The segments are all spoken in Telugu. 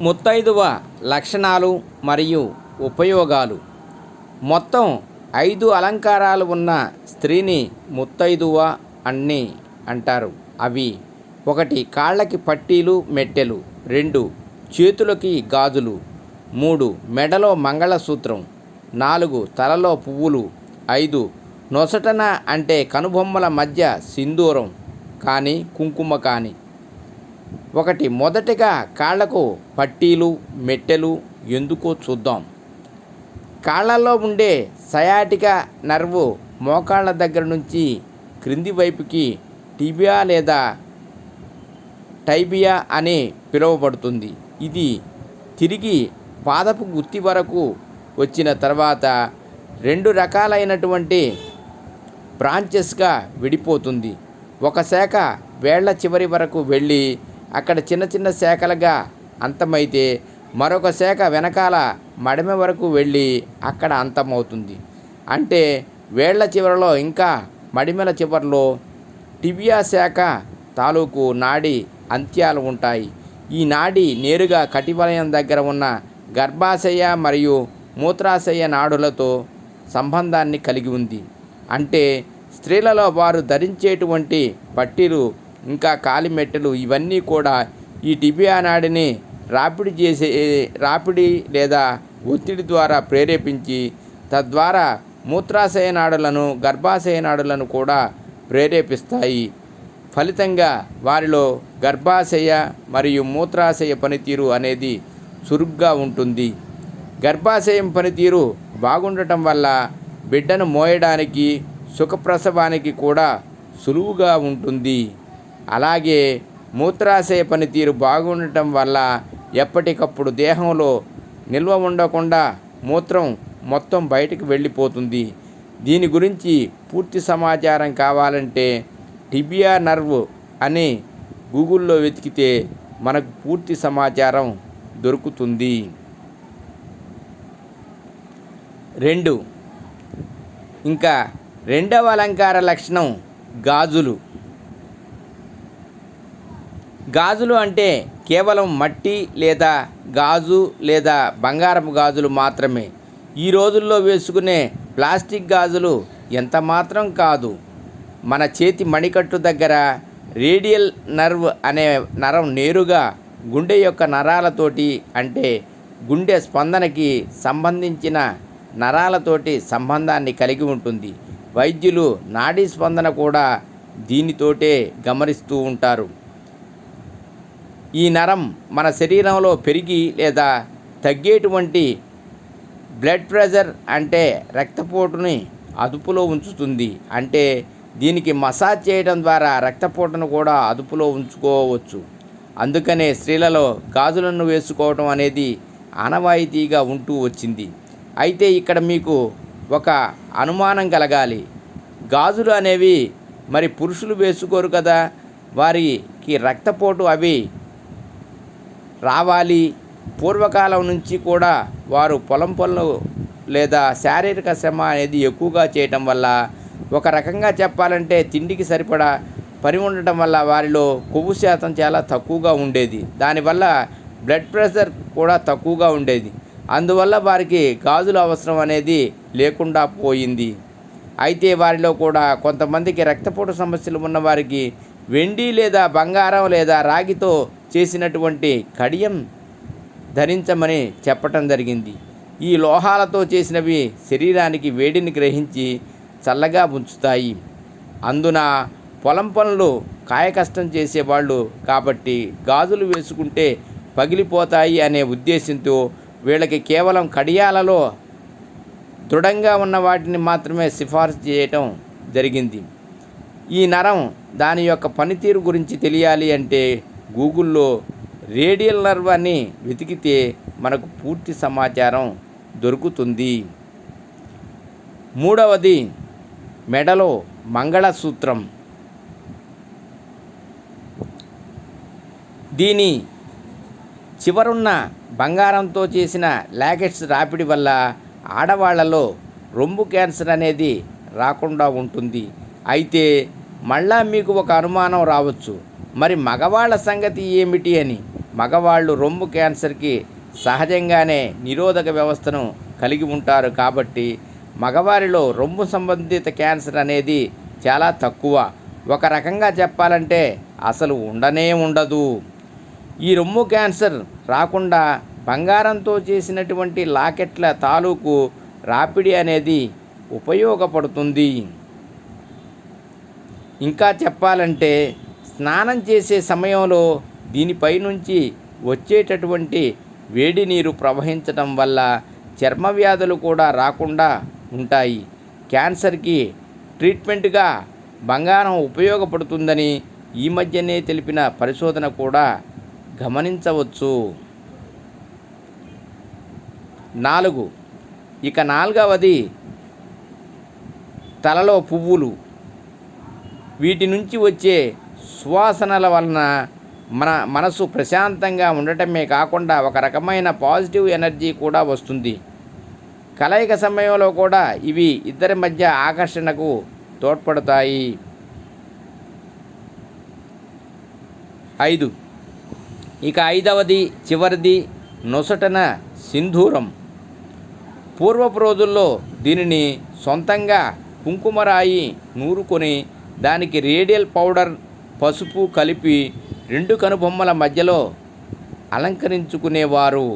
ముత్తైదువ లక్షణాలు మరియు ఉపయోగాలు. మొత్తం ఐదు అలంకారాలు ఉన్న స్త్రీని ముత్తైదువ అని అంటారు. అవి ఒకటి కాళ్ళకి పట్టీలు మెట్టెలు. రెండు చేతులకి గాజులు. మూడు మెడలో మంగళసూత్రం. నాలుగు తలలో పువ్వులు. ఐదు నొసటన అంటే కనుబొమ్మల మధ్య సింధూరం. కానీ కుంకుమ కానీ. ఒకటి మొదటగా కాళ్ళకు పట్టీలు మెట్టెలు ఎందుకో చూద్దాం. కాళ్ళల్లో ఉండే సయాటిక నర్వు మోకాళ్ళ దగ్గర నుంచి క్రింది వైపుకి టిబియా లేదా టైబియా అని పిలువబడుతుంది. ఇది తిరిగి పాదపు గుత్తి వరకు వచ్చిన తర్వాత రెండు రకాలైనటువంటి బ్రాంచెస్గా విడిపోతుంది. ఒక శాఖ వేళ్ళ చివరి వరకు వెళ్ళి అక్కడ చిన్న చిన్న శాఖలుగా అంతమైతే మరొక శాఖ వెనకాల మడమ వరకు వెళ్ళి అక్కడ అంతమవుతుంది. అంటే వేళ్ళ చివరలో ఇంకా మడిమెల చివరలో టిబియా శాఖ తాలూకు నాడి అంత్యాలు ఉంటాయి. ఈ నాడి నేరుగా కటివలయం దగ్గర ఉన్న గర్భాశయ మరియు మూత్రాశయ నాడులతో సంబంధాన్ని కలిగి ఉంది. అంటే స్త్రీలలో వారు ధరించేటువంటి పట్టీలు ఇంకా కాలిమెట్టలు ఇవన్నీ కూడా ఈ టిబియా నాడిని రాపిడి చేసే రాపిడి లేదా ఒత్తిడి ద్వారా ప్రేరేపించి తద్వారా మూత్రాశయ నాడులను గర్భాశయ నాడులను కూడా ప్రేరేపిస్తాయి. ఫలితంగా వారిలో గర్భాశయ మరియు మూత్రాశయ పనితీరు అనేది చురుగ్గా ఉంటుంది. గర్భాశయం పనితీరు బాగుండటం వల్ల బిడ్డను మోయడానికి సుఖప్రసవానికి కూడా సులువుగా ఉంటుంది. అలాగే మూత్రాశయ పనితీరు బాగుండటం వల్ల ఎప్పటికప్పుడు దేహంలో నిల్వ ఉండకుండా మూత్రం మొత్తం బయటకు వెళ్ళిపోతుంది. దీని గురించి పూర్తి సమాచారం కావాలంటే టిబియా నర్వ్ అని గూగుల్లో వెతికితే మనకు పూర్తి సమాచారం దొరుకుతుంది. రెండు. ఇంకా రెండవ అలంకార లక్షణం గాజులు. గాజులు అంటే కేవలం మట్టి లేదా గాజు లేదా బంగారపు గాజులు మాత్రమే. ఈ రోజుల్లో వేసుకునే ప్లాస్టిక్ గాజులు ఎంత మాత్రం కాదు. మన చేతి మణికట్టు దగ్గర రేడియల్ నర్వ్ అనే నరం నేరుగా గుండె యొక్క నరాలతోటి అంటే గుండె స్పందనకి సంబంధించిన నరాలతోటి సంబంధాన్ని కలిగి ఉంటుంది. వైద్యులు నాడీ స్పందన కూడా దీనితోటే గమనిస్తూ ఉంటారు. ఈ నరం మన శరీరంలో పెరిగి లేదా తగ్గేటువంటి బ్లడ్ ప్రెషర్ అంటే రక్తపోటుని అదుపులో ఉంచుతుంది. అంటే దీనికి మసాజ్ చేయడం ద్వారా రక్తపోటును కూడా అదుపులో ఉంచుకోవచ్చు. అందుకనే స్త్రీలలో గాజులను వేసుకోవడం అనేది ఆనవాయితీగా ఉంటూ వచ్చింది. అయితే ఇక్కడ మీకు ఒక అనుమానం కలగాలి. గాజులు అనేవి మరి పురుషులు వేసుకోరు కదా? వారికి రక్తపోటు అవి రావాలి. పూర్వకాలం నుంచి కూడా వారు పొలం పనులు లేదా శారీరక శ్రమ అనేది ఎక్కువగా చేయటం వల్ల ఒక రకంగా చెప్పాలంటే తిండికి సరిపడా పని ఉండటం వల్ల వారిలో కొవ్వు శాతం చాలా తక్కువగా ఉండేది. దానివల్ల బ్లడ్ ప్రెషర్ కూడా తక్కువగా ఉండేది. అందువల్ల వారికి గాజుల అవసరం అనేది లేకుండా పోయింది. అయితే వారిలో కూడా కొంతమందికి రక్తపోటు సమస్యలు ఉన్న వారికి వెండి లేదా బంగారం లేదా రాగితో చేసినటువంటి కడియం ధరించమని చెప్పటం జరిగింది. ఈ లోహాలతో చేసినవి శరీరానికి వేడిని గ్రహించి చల్లగా ఉంచుతాయి. అందున పొలం పనులు కాయకష్టం చేసేవాళ్ళు కాబట్టి గాజులు వేసుకుంటే పగిలిపోతాయి అనే ఉద్దేశంతో వీళ్ళకి కేవలం కడియాలలో దృఢంగా ఉన్న వాటిని మాత్రమే సిఫార్సు చేయటం జరిగింది. ఈ నరం దాని యొక్క పనితీరు గురించి తెలియాలి అంటే గూగుల్లో రేడియల్ నర్వ్ అని వెతికితే మనకు పూర్తి సమాచారం దొరుకుతుంది. మూడవది మెడలో మంగళసూత్రం. దీని చివరున్న బంగారంతో చేసిన లాకెట్స్ రాపిడి వల్ల ఆడవాళ్ళలో రొమ్ము క్యాన్సర్ అనేది రాకుండా ఉంటుంది. అయితే మళ్ళా మీకు ఒక అనుమానం రావచ్చు. మరి మగవాళ్ళ సంగతి ఏమిటి అని మగవాళ్ళు రొమ్ము క్యాన్సర్కి సహజంగానే నిరోధక వ్యవస్థను కలిగి ఉంటారు కాబట్టి మగవారిలో రొమ్ము సంబంధిత క్యాన్సర్ అనేది చాలా తక్కువ. ఒక రకంగా చెప్పాలంటే అసలు ఉండనే ఉండదు. ఈ రొమ్ము క్యాన్సర్ రాకుండా బంగారంతో చేసినటువంటి లాకెట్ల తాలూకు రాపిడి అనేది ఉపయోగపడుతుంది. ఇంకా చెప్పాలంటే స్నానం చేసే సమయంలో దీనిపై నుంచి వచ్చేటటువంటి వేడి నీరు ప్రవహించడం వల్ల చర్మ వ్యాధులు కూడా రాకుండా ఉంటాయి. క్యాన్సర్కి ట్రీట్మెంట్గా బంగారం ఉపయోగపడుతుందని ఈ మధ్యనే తెలిపిన పరిశోధన కూడా గమనించవచ్చు. నాలుగు. ఇక నాలుగవది తలలో పువ్వులు. వీటి నుంచి వచ్చే సువాసనల వలన మన మనసు ప్రశాంతంగా ఉండటమే కాకుండా ఒక రకమైన పాజిటివ్ ఎనర్జీ కూడా వస్తుంది. కలయిక సమయంలో కూడా ఇవి ఇద్దరి మధ్య ఆకర్షణకు తోడ్పడతాయి. ఐదు. ఇక ఐదవది చివరిది నొసటన సింధూరం. పూర్వపు రోజుల్లో దీనిని సొంతంగా కుంకుమరాయి నూరుకొని దానికి రేడియల్ పౌడర్ పసుపు కలిపి రెండు కనుబొమ్మల మధ్యలో అలంకరించుకునేవారు.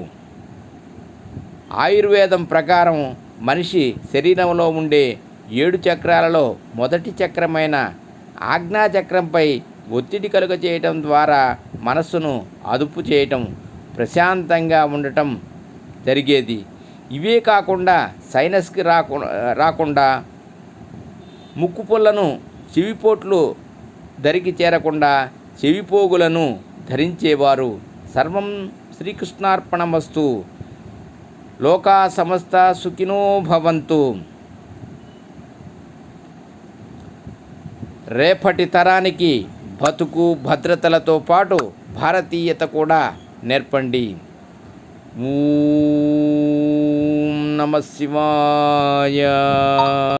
ఆయుర్వేదం ప్రకారం మనిషి శరీరంలో ఉండే ఏడు చక్రాలలో మొదటి చక్రమైన ఆజ్ఞాచక్రంపై ఒత్తిడి కలుగ చేయటం ద్వారా మనస్సును అదుపు చేయటం ప్రశాంతంగా ఉండటం జరిగేది. ఇవే కాకుండా సైనస్కి రాకు రాకుండా ముక్కు పుల్లను చెవిపోట్లు దరికి చేరకుండా చెవిపోగులను ధరించేవారు. సర్వం శ్రీకృష్ణార్పణమస్తు. లోకా సమస్త సుఖినో భవంతు. రేపటి తరానికి బతుకు భద్రతలతో పాటు భారతీయత కూడా నేర్పండి. ఓం నమ శివాయ.